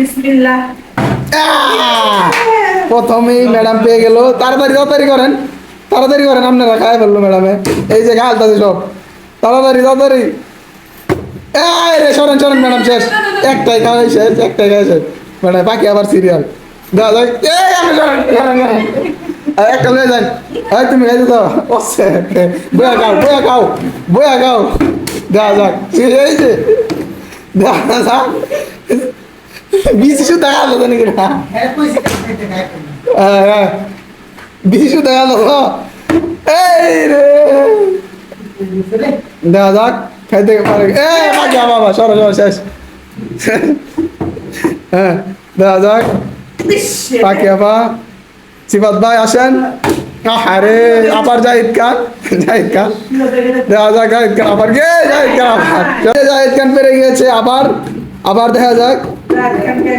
বিসমিল্লাহ। প্রথমেই ম্যাডাম পেয়ে গেল। তাড়াতাড়ি তাড়াতাড়ি করেন। তাড়াতাড়ি করেন, আপনারা খায় ফেলল ম্যাডামে এই যে গালতাছে সব। তাড়াতাড়ি তাড়াতাড়ি। রে, সরেন সরেন ম্যাডাম শেষ। একটাই শেষ, একটাই ম্যাডাম বাকি আবার সিরিয়াল দাদা এই আমি সরেন সরেন সরেন। আর একটা লয়ে যান। এই তুমি খাইতে বয়া খাও বয়া খাও বয়া খাও। যাক এই যে। যাক বিশ দেখা যাবে নাকি না। বিশু দেখা গেল এই রে। দেখা যাক খাইতে পারে। এ বাকি বাবা সরো সরো, শেষ। হ্যাঁ দেখা যাক। বাকি আবা সিবাত ভাই, আসেন। আরে আবার জাহিদ খান জাহিদ খান। দেখা যাক আবার গে জাহিদ খান আবার জাহিদ খান পেরে গিয়েছে আবার আবার দেখা যাক।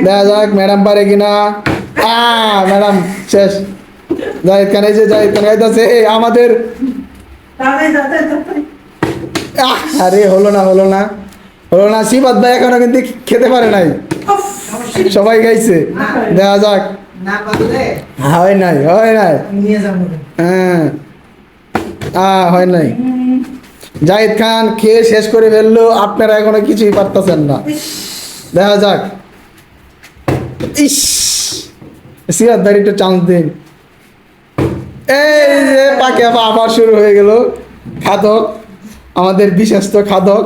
দেখা যাক ম্যাডাম পারে কিনা? ম্যাডাম শেষ। জাহিদ খান যে জাহিদ এই, আমাদের। আরে, হলো না হলো না। হলো না সিবাত ভাই এখনও কিন্তু খেতে পারে নাই। সবাই গাইছে দেখা যাক। হয় নাই হয় নাই। হ্যাঁ। হয় নাই। জাহিদ খান খেয়ে শেষ করে ফেলল। আপনারা এখনও কিছুই পারতেছেন না। দেখা যাক। ইস সিরাত দাঁড়ি একটু চান্স দিন এই যে পাকে আবার শুরু হয়ে গেল খাদক আমাদের বিশ্বস্ত খাদক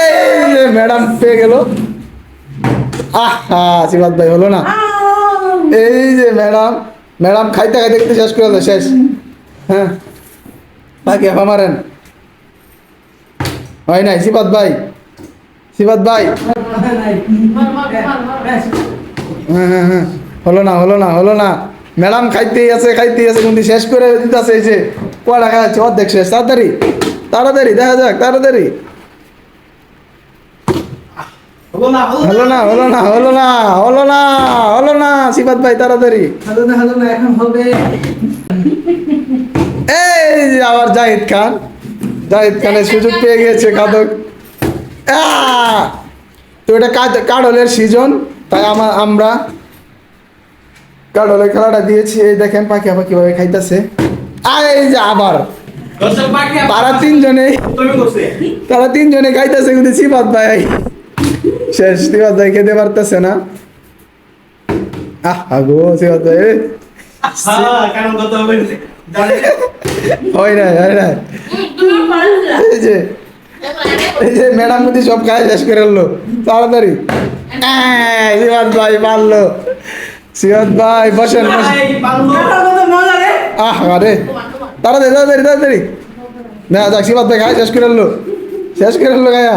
এই যে ম্যাডাম পেয়ে গেল আহা সিরাত ভাই হলো না এই যে ম্যাডাম ম্যাডাম খাইতে খাইতে কিন্তু শেষ করে দাও শেষ হ্যাঁ বাকি আপা মারেন হয় নাই সিবাত ভাই সিবাত ভাই হ্যাঁ হ্যাঁ হ্যাঁ হলো না হলো না হলো না ম্যাডাম খাইতেই আছে খাইতেই আছে কিন্তু শেষ করে দিতেছে এই যে কয়টা খাওয়াচ্ছে অর্ধেক শেষ তাড়াতাড়ি তাড়াতাড়ি দেখা যাক তাড়াতাড়ি হলো না হলো না হলো না হলো না হলো না হলো না সিবাত ভাই তাড়াতাড়ি হলো না হলো না এখন হবে এই যে আবার জাহিদ খান জাহিদ খানের সুযোগ পেয়ে গিয়েছে খাদক আহ! তো এটা কাজ- কাডলের সিজন তাই আমার আমরা কাডলের খেলাটা দিয়েছি। এই দেখেন পাখি আবার কীভাবে খাইতেছে। আর এই যে আবার। তারা তিনজনে তারা তিনজনে খাইতেছে কিন্তু ভাই। শেষ ভাই খেতে পারতেছে না। আহ গো সিবাত ভাই এ, হ্যাঁ কারণ কত হবে হয় না। হয় না এই যে এই যে ম্যাডাম সব খায় শেষ করে তাড়াতাড়ি। আহ, সিবাত ভাই পারল সিবাত ভাই বসেন আহ আরে। তাড়াতাড়ি তাড়াতাড়ি তাড়াতাড়ি না যাক সিবাত ভাই খায় শেষ করে এলো। শেষ করে এলো খায়া।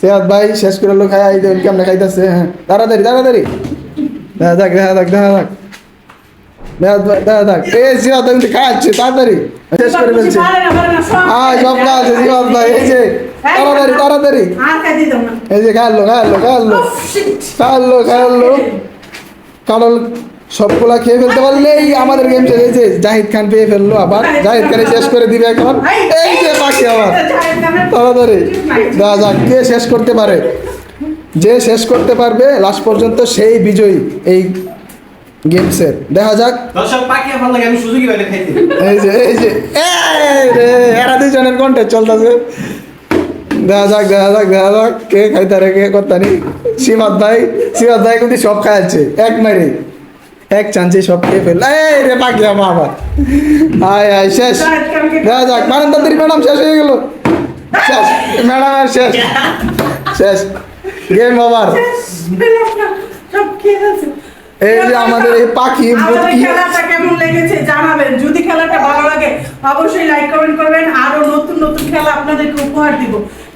সিবাত ভাই শেষ করে এলো খায়া এই কেমনে খাইতেছে হ্যাঁ। তাড়াতাড়ি তাড়াতাড়ি দেখা যাক দেখা যাক দেখা যাক। দেখা যাক। এই সিবাত ভাই কিন্তু তাড়াতাড়ি। শেষ করে ফেলছে। হ্যাঁ সব খাওয়াচ্ছে সিবাত ভাই এই যে। তাড়াতাড়ি তাড়াতাড়ি। এই যে খাওয়ালো খাওয়ালো খাওয়ালো খাওয়ালো খাওয়ালো কারণ সবগুলা খেয়ে ফেলতে পারলেই আমাদের গেম শেষ। হয়েছে জাহিদ খান পেয়ে ফেলল আবার। জাহিদ খানে শেষ করে দিবে এখন। এই যে বাকি আবার। তাড়াতাড়ি। দেখা যাক কে শেষ করতে পারে? যে শেষ করতে পারবে লাস্ট পর্যন্ত সেই বিজয়ী এই গেমসের দেখা যাক। এই যে এই যে এই রে এরা দুজনের কন্টে চলতেছে। দেখা যাক দেখা যাক দেখা যাক, কে খাইতারে কে করতানি ভাই ভাই কিন্তু সব খাইছে এক মারি এক চান্সে সব খেয়ে ফেল এই রে বাকি আমার আবার আয় আয়, শেষ। দেখা যাক ম্যাডাম তাড়াতাড়ি ম্যাডাম শেষ হয়ে গেল। শেষ, ম্যাডাম আর শেষ। শেষ। গেম ওভার এই যে আমাদের এই পাখি খেলাটা কেমন লেগেছে জানাবেন। যদি খেলাটা ভালো লাগে, অবশ্যই লাইক কমেন্ট করবেন। আরও নতুন নতুন খেলা আপনাদেরকে উপহার দিব।